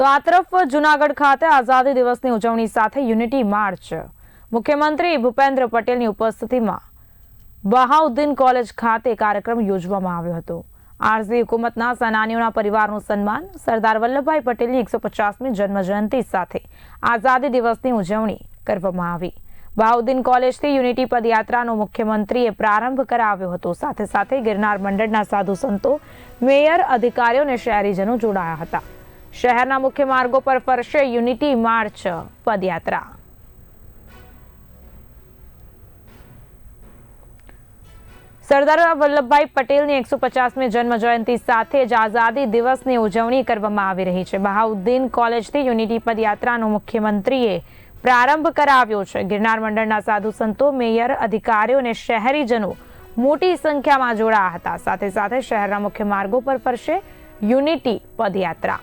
તો આ તરફ જુનાગઢ ખાતે આઝાદી દિવસની ઉજવણી સાથે યુનિટી માર્ચ. મુખ્યમંત્રી ભૂપેન્દ્ર પટેલની ઉપસ્થિતિમાં બહાઉદ્દીન કોલેજ ખાતે કાર્યક્રમ યોજવામાં આવ્યો હતો. આરઝી હુકુમતના સેનાનીઓના પરિવારનું સન્માન સરદાર વલ્લભભાઈ પટેલની એકસો પચાસમી જન્મજયંતિ સાથે આઝાદી દિવસની ઉજવણી કરવામાં આવી. બહાઉદ્દીન કોલેજથી યુનિટી પદયાત્રાનો મુખ્યમંત્રીએ પ્રારંભ કરાવ્યો હતો. સાથે સાથે ગિરનાર મંડળના સાધુ સંતો, મેયર, અધિકારીઓ અને શહેરીજનો જોડાયા હતા. શહેરના મુખ્ય માર્ગો પર ફરશે યુનિટી માર્ચ પદયાત્રા. સરદાર વલ્લભભાઈ પટેલની એકસો પચાસમી જન્મ જયંતિ સાથે જ આઝાદી દિવસની ઉજવણી કરવામાં આવી રહી છે. બહાઉદ્દીન કોલેજથી યુનિટી પદયાત્રાનો મુખ્યમંત્રીએ પ્રારંભ કરાવ્યો છે. ગિરનાર મંડળના સાધુ સંતો, મેયર, અધિકારીઓ અને શહેરીજનો મોટી સંખ્યામાં જોડાયા હતા. સાથે સાથે શહેરના મુખ્ય માર્ગો પર ફરશે યુનિટી પદયાત્રા.